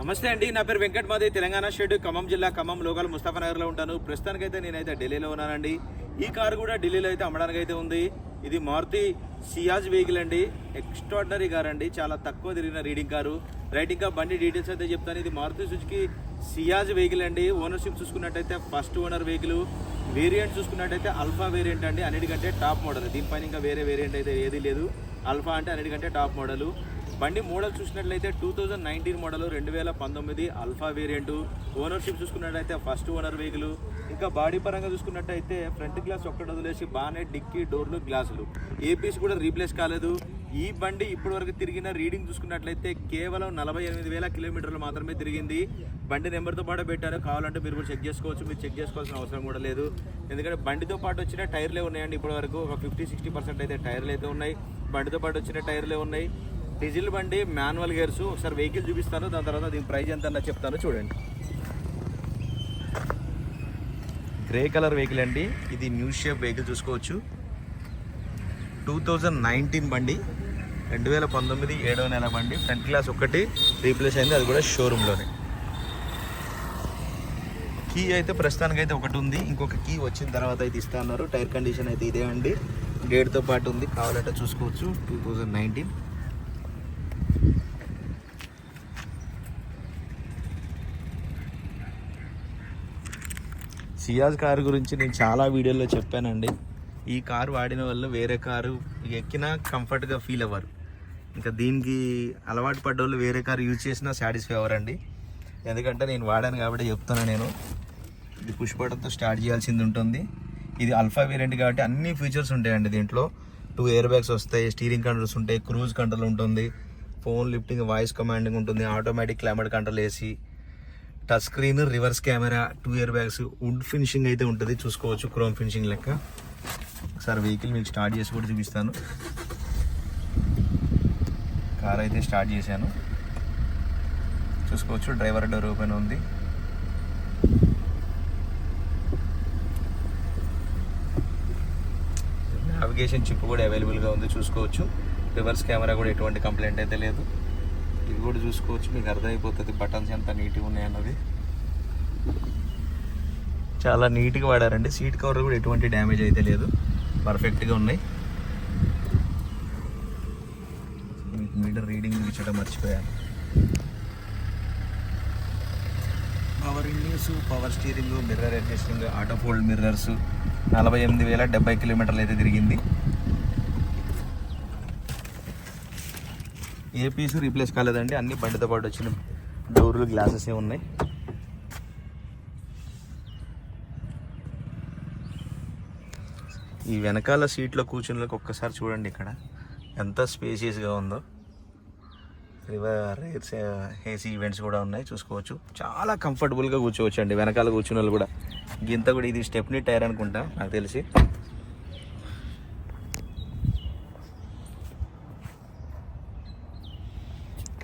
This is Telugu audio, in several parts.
నమస్తే అండి నా పేరు వెంకట్ మాది తెలంగాణ షెడ్ ఖమ్మం జిల్లా ఖమ్మం లోకల్ ముస్తాఫానగర్లో ఉంటాను. ప్రస్తుతానికైతే నేనైతే ఢిల్లీలో ఉన్నానండి. ఈ కారు కూడా ఢిల్లీలో అయితే అమ్మడానికి అయితే ఉంది. ఇది మారుతి సియాజ్ వెహికల్ అండి. ఎక్స్ట్రాడినరీ కార్ అండి. చాలా తక్కువ తిరిగిన రీడింగ్ కారు. రైట్ ఇంకా బండి డీటెయిల్స్ అయితే చెప్తాను. ఇది మారుతి సుజుకి సియాజ్ వెహికల్ అండి. ఓనర్షిప్ చూసుకున్నట్టయితే ఫస్ట్ ఓనర్ వెహికల్ వేరియంట్ చూసుకున్నట్టయితే అల్ఫా వేరియంట్ అండి. అన్నిటికంటే టాప్ మోడల్ దీనిపైన ఇంకా వేరే వేరియంట్ అయితే ఏది లేదు. అల్ఫా అంటే అన్నిటికంటే టాప్ మోడల్ బండి మోడల్ చూసినట్లయితే టూ థౌజండ్ నైన్టీన్ మోడల్ రెండు వేల పంతొమ్మిది అల్ఫా వేరియంట్. ఓనర్షిప్ చూసుకున్నట్లయితే ఫస్ట్ ఓనర్ వెహికల్. ఇంకా బాడీ పరంగా చూసుకున్నట్టయితే ఫ్రంట్ గ్లాస్ ఒక్కటి వదిలేసి బాగానే డిక్కీ డోర్లు గ్లాసులు. ఏపీస్ కూడా రీప్లేస్ కాలేదు. ఈ బండి ఇప్పటివరకు తిరిగిన రీడింగ్ చూసుకున్నట్లయితే కేవలం నలభై ఎనిమిది వేల కిలోమీటర్లు మాత్రమే తిరిగింది. బండి నెంబర్తో పాటు పెట్టారు. కావాలంటే మీరు కూడా చెక్ చేసుకోవచ్చు. మీరు చెక్ చేసుకోవాల్సిన అవసరం కూడా లేదు. ఎందుకంటే బండితో పాటు వచ్చిన టైర్లే ఉన్నాయండి ఇప్పటివరకు. ఒక ఫిఫ్టీ సిక్స్టీ పర్సెంట్ అయితే టైర్లు అయితే ఉన్నాయి. బండితో పాటు వచ్చిన టైర్లే ఉన్నాయి. డీజిల్ బండి మాన్యువల్ గేర్స్ ఒకసారి వెహికల్ చూపిస్తాను దాని తర్వాత దీని ప్రైస్ ఎంత అన్న చెప్తాను చూడండి. గ్రే కలర్ వెహికల్ అండి. ఇది న్యూ షేప్ వెహికల్ చూసుకోవచ్చు. టూ థౌజండ్ నైన్టీన్ బండి రెండు వేల పంతొమ్మిది ఏడవ నెల బండి ఫ్రంట్ గ్లాస్ ఒకటి రీప్లేస్ అయింది అది కూడా షోరూంలోనే. కీ అయితే ప్రస్తుతానికి అయితే ఒకటి ఉంది. ఇంకొక కీ వచ్చిన తర్వాత అయితే ఇస్తా అన్నారు. టైర్ కండిషన్ అయితే ఇదే అండి. గేట్తో పాటు ఉంది. కావాలంటే చూసుకోవచ్చు. Two thousand nineteen. Ciaz car గురించి నేను చాలా వీడియోల్లో చెప్పానండి. ఈ కారు వాడిన వాళ్ళు వేరే కారు ఎక్కినా కంఫర్ట్గా ఫీల్ అవ్వరు. ఇంకా దీనికి అలవాటు పడ్డోళ్ళు వేరే కారు యూజ్ చేసినా సాటిస్ఫై అవ్వరండి. ఎందుకంటే నేను వాడాను కాబట్టి చెప్తాను నేను. ఇది పుష్ బటన్తో స్టార్ట్ చేయాల్సింది ఉంటుంది. ఇది అల్ఫా వేరియంట్ కాబట్టి అన్ని ఫీచర్స్ ఉంటాయండి దీంట్లో. టూ ఎయిర్ బ్యాగ్స్ వస్తాయి స్టీరింగ్ కంట్రోల్స్ ఉంటాయి క్రూజ్ కంట్రోల్ ఉంటుంది. ఫోన్ లిఫ్టింగ్ వాయిస్ కమాండింగ్ ఉంటుంది. ఆటోమేటిక్ క్లైమేట్ కంట్రోల్ వేసి touch screen reverse camera two air bags wood finishing అయితే ఉంటుంది. చూసుకోవచ్చు క్రోమ్ ఫినిషింగ్ లెక్క. ఒకసారి వెహికల్ మీకు స్టార్ట్ చేసి కూడా చూపిస్తాను. కార్ అయితే స్టార్ట్ చేశాను. చూసుకోవచ్చు డ్రైవర్ డోర్ ఓపెన్ ఉంది. నావిగేషన్ చిప్ కూడా అవైలబుల్గా ఉంది. చూసుకోవచ్చు. రివర్స్ కెమెరా కూడా ఎటువంటి కంప్లైంట్ అయితే లేదు. ఇది కూడా చూసుకోవచ్చు మీకు అర్థమైపోతుంది బటన్స్ ఎంత నీట్గా ఉన్నాయన్నది. చాలా నీట్గా వాడారండి. సీట్ కవర్ కూడా ఎటువంటి డ్యామేజ్ అయితే లేదు. పర్ఫెక్ట్గా ఉన్నాయి. మీకు మీటర్ రీడింగ్ ఇచ్చడం మర్చిపోయాను. Power Indians power steering mirror adjusting auto fold mirrors నలభై ఎనిమిది వేల డెబ్బై కిలోమీటర్లు అయితే తిరిగింది. ఏ పీస్ రీప్లేస్ కాలేదండి. అన్ని బండితో పాటు వచ్చిన డోర్లు గ్లాసెస్ ఏ ఉన్నాయి. ఈ వెనకాల సీట్లో కూర్చున్నలకు ఒక్కసారి చూడండి ఇక్కడ. ఎంత స్పేసియస్గా ఉందో. రివర్ ఏసీ ఈవెంట్స్ కూడా ఉన్నాయి. చూసుకోవచ్చు. చాలా కంఫర్టబుల్గా కూర్చోవచ్చు అండి వెనకాల కూర్చున్న వాళ్ళు కూడా. గింత కూడా ఇది స్టెప్నీ టైర్ అనుకుంటా నాకు తెలిసి.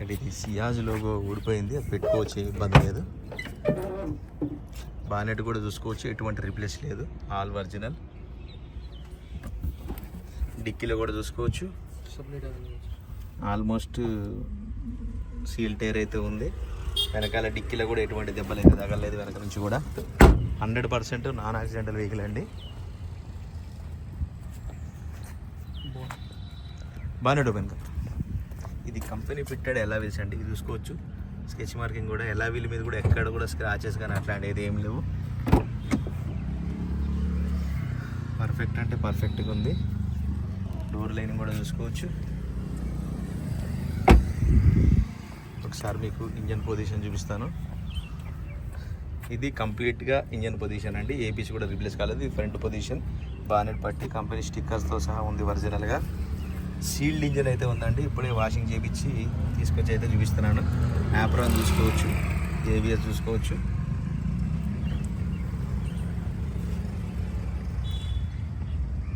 ఇక్కడ ఇది సియాజ్ లోగో ఊడిపోయింది అది పెట్టుకోవచ్చు ఇబ్బంది లేదు. బానెట్ కూడా చూసుకోవచ్చు ఎటువంటి రీప్లేస్ లేదు ఆల్ ఒరిజినల్. డిక్కీలో కూడా చూసుకోవచ్చు. ఆల్మోస్ట్ సీల్ టైర్ అయితే ఉంది. వెనకాల డిక్కీలో కూడా ఎటువంటి దెబ్బలు అయితే తగలలేదు వెనక నుంచి కూడా. Hundred percent non accidental vehicle అండి. బానెట్ ఓపెన్ కదా ఇది కంపెనీ ఫిట్టెడ్ ఎలా వీల్స్ అండి ఇది చూసుకోవచ్చు. స్కెచ్ మార్కింగ్ కూడా ఎలా వీల్ మీద కూడా ఎక్కడ కూడా స్క్రాచెస్ కానీ అట్లాంటిది ఏం లేవు. పర్ఫెక్ట్ అంటే పర్ఫెక్ట్గా ఉంది. డోర్ లైన్ కూడా చూసుకోవచ్చు. ఒకసారి మీకు ఇంజన్ పొజిషన్ చూపిస్తాను. ఇది కంప్లీట్గా ఇంజన్ పొజిషన్ అండి. ఏపీసీ కూడా రీప్లేస్ కాలేదు. ఇది ఫ్రంట్ పొజిషన్ బానెట్ పట్టి కంపెనీ స్టిక్కర్స్తో సహా ఉంది ఒరిజినల్గా సీల్డ్ ఇంజన్ అయితే ఉందండి. ఇప్పుడే వాషింగ్ చేయించి తీసుకొచ్చి అయితే చూపిస్తున్నాను. యాప్రాన్ చూసుకోవచ్చు ఏవిఎస్ చూసుకోవచ్చు.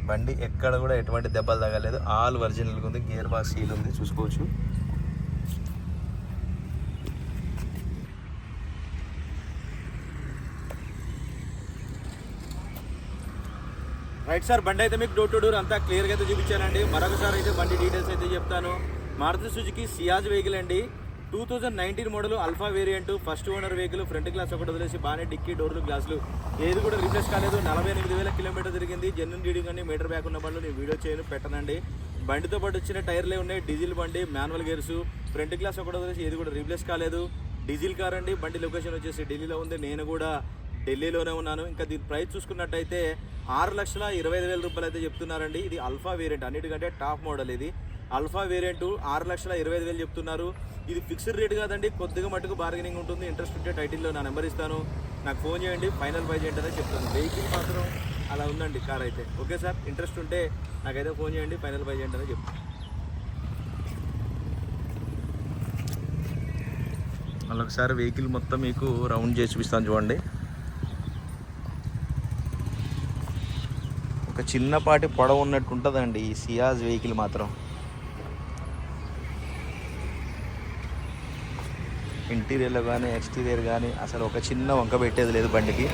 బండి ఎక్కడ కూడా ఎటువంటి దెబ్బలు తగలేదు. ఆల్ ఒరిజినల్గా ఉంది. గేర్ బాక్స్ సీల్ ఉంది. చూసుకోవచ్చు. రైట్ సార్ బండి అయితే మీకు డోర్ టు డోర్ అంతా క్లియర్గా అయితే చూపించానండి. మరొకసారి అయితే బండి డీటెయిల్స్ అయితే చెప్తాను. మారుతి సుజుకి సియాజ్ వెహికల్ అండి. Two thousand nineteen model Alpha variant first owner vehicle front glass ఒకటి వదిలేసి బాగానే డిక్కీ డోర్లు గ్లాసులు ఏది కూడా రీప్లేస్ కాలేదు. నలభై ఎనిమిది వేల కిలోమీటర్ తిరిగింది. జెన్యున్ రీడింగ్ అని మీటర్ బ్యాక్ ఉన్న బండ్లు నేను వీడియో చేయను పెట్టనండి. బండితో పాటు వచ్చిన టైర్లే ఉన్నాయి. డీజిల్ బండి మాన్యువల్ గేర్స్ ఫ్రంట్ గ్లాస్ ఒకటి వదిలేసి ఏది కూడా రీప్లేస్ కాలేదు. డీజిల్ కార్ అండి. బండి లొకేషన్ వచ్చేసి ఢిల్లీలో ఉంది. నేను కూడా ఢిల్లీలోనే ఉన్నాను. ఇంకా దీని ప్రైస్ చూసుకున్నట్టయితే ఆరు లక్షల ఇరవై ఐదు వేల రూపాయలు అయితే చెప్తున్నారండి. ఇది అల్ఫా వేరియంట్ అన్నిటికంటే టాప్ మోడల్ ఇది. అల్ఫా వేరియంట్ ఆరు లక్షల ఇరవై ఐదు వేలు చెప్తున్నారు. ఇది ఫిక్స్డ్ రేట్ కాదండి. కొద్దిగా మటుకు బార్గెనింగ్ ఉంటుంది. ఇంట్రెస్ట్ ఉంటే టైటిల్లో నా నెంబర్ ఇస్తాను. నాకు ఫోన్ చేయండి. ఫైనల్ ప్రైజ్ ఏంటనే చెప్తాను. వెహికల్ మాత్రం అలా ఉందండి కార్ అయితే. Okay sir? ఇంట్రెస్ట్ ఉంటే నాకైతే ఫోన్ చేయండి. ఫైనల్ ప్రైజ్ ఏంటనే చెప్తాను. మళ్ళీ ఒకసారి వెహికల్ మొత్తం మీకు రౌండ్ చేసి చూపిస్తాను చూడండి. ఒక చిన్నపాటి పొడవు ఉన్నట్టు ఉంటుందండి ఈ సియాజ్ వెహికల్ మాత్రం. ఇంటీరియర్లో కానీ ఎక్స్టీరియర్ కానీ అసలు ఒక చిన్న వంక పెట్టేది లేదు బండికి.